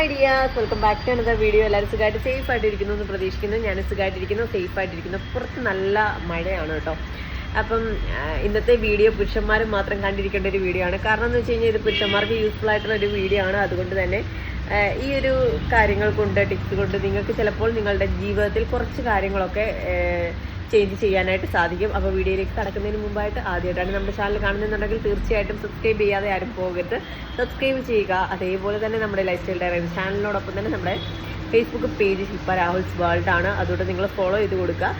Hi dears. Welcome back to another video എല്ലാവരും സുഖമായിട്ട് safe ആയിട്ടിരിക്കുന്നു എന്ന് പ്രതീക്ഷിക്കുന്നു. ഞാൻ സുഖമായിട്ടിരിക്കുന്നു സേഫ് ആയിട്ടിരിക്കുന്നു. പുറത്ത് നല്ല മഴയാണ് കേട്ടോ. അപ്പം ഇന്നത്തെ വീഡിയോ പുരുഷന്മാർ മാത്രം കണ്ടിരിക്കേണ്ട ഒരു വീഡിയോ ആണ്. കാരണം എന്ന് വെച്ച് കഴിഞ്ഞാൽ ഇത് പുരുഷന്മാർക്ക് യൂസ്ഫുൾ ആയിട്ടുള്ള ഒരു വീഡിയോ ആണ്. അതുകൊണ്ട് തന്നെ ഈ ഒരു കാര്യങ്ങൾ കൊണ്ട് ടിപ്സ് കൊണ്ട് നിങ്ങൾക്ക് ചിലപ്പോൾ നിങ്ങളുടെ ജീവിതത്തിൽ കുറച്ച് കാര്യങ്ങളൊക്കെ ചേഞ്ച് ചെയ്യാനായിട്ട് സാധിക്കും. അപ്പോൾ വീഡിയോയിലേക്ക് കടക്കുന്നതിന് മുമ്പായിട്ട് ആദ്യമായിട്ടാണ് നമ്മുടെ ചാനൽ കാണുന്നുണ്ടെങ്കിൽ തീർച്ചയായിട്ടും സബ്സ്ക്രൈബ് ചെയ്യാതെ ആരും പോകരുത്. സബ്സ്ക്രൈബ് ചെയ്യുക. അതേപോലെ തന്നെ നമ്മുടെ ലൈഫ് സ്റ്റൈൽ ഡയറി ചാനലിനോടൊപ്പം തന്നെ നമ്മുടെ ഫേസ്ബുക്ക് പേജ് ഹിപ്പ രാഹുൽസ് വേൾഡ് ആണ്. അതുകൊണ്ട് നിങ്ങൾ ഫോളോ ചെയ്ത് കൊടുക്കുക.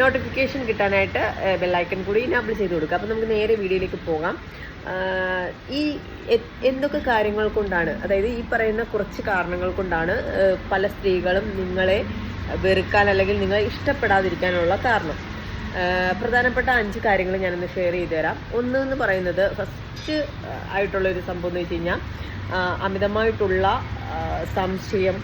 നോട്ടിഫിക്കേഷൻ കിട്ടാനായിട്ട് ബെല്ലൈക്കൺ കൂടി ഇനാബിൾ ചെയ്ത് കൊടുക്കുക. അപ്പോൾ നമുക്ക് നേരെ വീഡിയോയിലേക്ക് പോകാം. ഈ എന്തൊക്കെ കാര്യങ്ങൾ കൊണ്ടാണ് അതായത് ഈ പറയുന്ന കുറച്ച് കാരണങ്ങൾ കൊണ്ടാണ് പല സ്ത്രീകളും നിങ്ങളെ വെറുക്കാൻ അല്ലെങ്കിൽ നിങ്ങളെ ഇഷ്ടപ്പെടാതിരിക്കാനുള്ള കാരണം? പ്രധാനപ്പെട്ട അഞ്ച് കാര്യങ്ങൾ ഞാനൊന്ന് ഷെയർ ചെയ്തു തരാം ഒന്ന് എന്ന് പറയുന്നത് ഫസ്റ്റ് ആയിട്ടുള്ള ഒരു സംഭവം എന്ന് വെച്ച് കഴിഞ്ഞാൽ അമിതമായിട്ടുള്ള സംശയം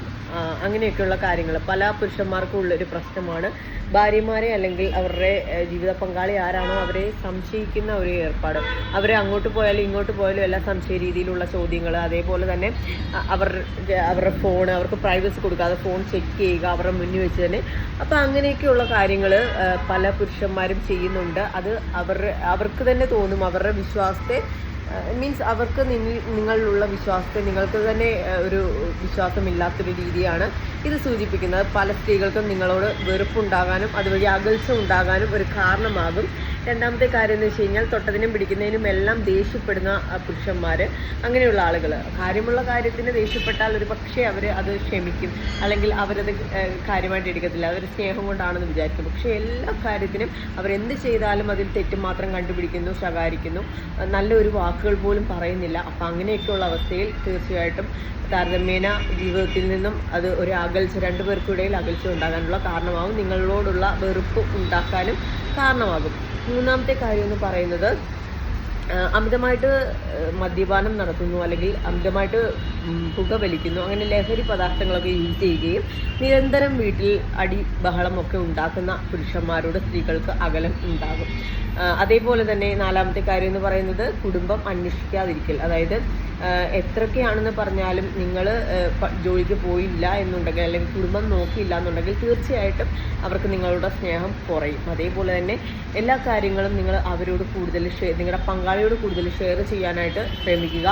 അങ്ങനെയൊക്കെയുള്ള കാര്യങ്ങൾ. പല പുരുഷന്മാർക്കും ഉള്ളൊരു പ്രശ്നമാണ്. ഭാര്യമാരെ അല്ലെങ്കിൽ അവരുടെ ജീവിത പങ്കാളി ആരാണോ അവരെ സംശയിക്കുന്ന ഒരു ഏർപ്പാട്. അവരെ അങ്ങോട്ട് പോയാലും ഇങ്ങോട്ട് പോയാലും എല്ലാം സംശയ രീതിയിലുള്ള ചോദ്യങ്ങൾ അതേപോലെ തന്നെ അവർ അവരുടെ ഫോൺ അവർക്ക് പ്രൈവസി കൊടുക്കാതെ ഫോൺ ചെക്ക് ചെയ്യുക അവരുടെ മുന്നിൽ വെച്ച് തന്നെ. അപ്പം അങ്ങനെയൊക്കെയുള്ള കാര്യങ്ങൾ പല പുരുഷന്മാരും ചെയ്യുന്നുണ്ട്. അത് അവർ അവർക്ക് തന്നെ തോന്നും അവരുടെ വിശ്വാസത്തെ മീൻസ് അവർക്ക് നിങ്ങ- നിങ്ങളിലുള്ള വിശ്വാസത്തെ നിങ്ങൾക്ക് തന്നെ ഒരു വിശ്വാസമില്ലാത്തൊരു രീതിയാണ് ഇത് സൂചിപ്പിക്കുന്നത്. പല സ്ത്രീകൾക്കും നിങ്ങളോട് വെറുപ്പുണ്ടാകാനും അതുവഴി അകൽച്ച ഉണ്ടാകാനും ഒരു കാരണമാകും. രണ്ടാമത്തെ കാര്യം എന്ന് വെച്ച് കഴിഞ്ഞാൽ തൊട്ടതിനും പിടിക്കുന്നതിനും എല്ലാം ദേഷ്യപ്പെടുന്ന പുരുഷന്മാർ അങ്ങനെയുള്ള ആളുകൾ കാര്യമുള്ള കാര്യത്തിന് ദേഷ്യപ്പെട്ടാൽ ഒരു പക്ഷേ അവർ അത് ക്ഷമിക്കും. അല്ലെങ്കിൽ അവരത് കാര്യമായിട്ട് എടുക്കത്തില്ല. അവർ സ്നേഹം കൊണ്ടാണെന്ന് വിചാരിക്കും. പക്ഷേ എല്ലാ കാര്യത്തിനും അവരെന്ത് ചെയ്താലും അതിൽ തെറ്റ് മാത്രം കണ്ടുപിടിക്കുന്നു ശകാരിക്കുന്നു. നല്ല ഒരു വാക്കുകൾ പോലും പറയുന്നില്ല. അപ്പം അങ്ങനെയൊക്കെയുള്ള അവസ്ഥയിൽ തീർച്ചയായിട്ടും താരതമ്യേന ജീവിതത്തിൽ നിന്നും അത് ഒരു അകൽച്ച രണ്ടുപേർക്കിടയിൽ അകൽച്ച ഉണ്ടാകാനുള്ള കാരണമാകും നിങ്ങളോടുള്ള വെറുപ്പ് ഉണ്ടാക്കാനും കാരണമാകും. മൂന്നാമത്തെ കാര്യം എന്ന് പറയുന്നത് അമിതമായിട്ട് മദ്യപാനം നടത്തുന്നു അല്ലെങ്കിൽ അമിതമായിട്ട് പുക വലിക്കുന്നു അങ്ങനെ ലഹരി പദാർത്ഥങ്ങളൊക്കെ യൂസ് ചെയ്യുകയും നിരന്തരം വീട്ടിൽ അടി ബഹളമൊക്കെ ഉണ്ടാക്കുന്ന പുരുഷന്മാരോട് സ്ത്രീകൾക്ക് അകലം ഉണ്ടാകും. അതേപോലെ തന്നെ നാലാമത്തെ കാര്യം എന്ന് പറയുന്നത് കുടുംബം അന്വേഷിക്കാതിരിക്കൽ. അതായത് എത്രയൊക്കെയാണെന്ന് പറഞ്ഞാലും നിങ്ങൾ ജോലിക്ക് പോയില്ല എന്നുണ്ടെങ്കിൽ അല്ലെങ്കിൽ കുടുംബം നോക്കിയില്ല എന്നുണ്ടെങ്കിൽ തീർച്ചയായിട്ടും അവർക്ക് നിങ്ങളുടെ സ്നേഹം കുറയും. അതേപോലെ തന്നെ എല്ലാ കാര്യങ്ങളും നിങ്ങൾ അവരോട് കൂടുതൽ ഷെയർ നിങ്ങളുടെ പങ്കാളിയോട് കൂടുതൽ ഷെയർ ചെയ്യാനായിട്ട് ശ്രമിക്കുക.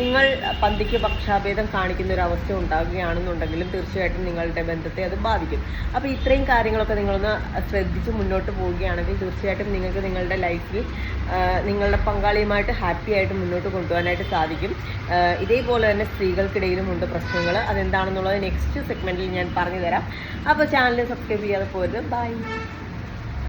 നിങ്ങൾ പന്തിക്ക് പക്ഷാഭേദം കാണിക്കുന്ന ഒരു അവസ്ഥ ഉണ്ടാകുകയാണെന്നുണ്ടെങ്കിലും തീർച്ചയായിട്ടും നിങ്ങളുടെ ബന്ധത്തെ അത് ബാധിക്കും. അപ്പോൾ ഇത്രയും കാര്യങ്ങളൊക്കെ നിങ്ങളൊന്ന് ശ്രദ്ധിച്ച് മുന്നോട്ട് പോവുകയാണെങ്കിൽ തീർച്ചയായിട്ടും നിങ്ങൾക്ക് നിങ്ങളുടെ ലൈഫിൽ നിങ്ങളുടെ പങ്കാളിയുമായിട്ട് ഹാപ്പി ആയിട്ട് മുന്നോട്ട് കൊണ്ടുപോകാനായിട്ട് സാധിക്കും. ഇതേപോലെ തന്നെ സ്ത്രീകൾക്കിടയിലും ഉണ്ട് പ്രശ്നങ്ങൾ അതെന്താണെന്നുള്ളത് നെക്സ്റ്റ് സെഗ്മെന്റിൽ ഞാൻ പറഞ്ഞു തരാം അപ്പോൾ ചാനൽ സബ്സ്ക്രൈബ് ചെയ്യാതെ പോരുത്. ബൈ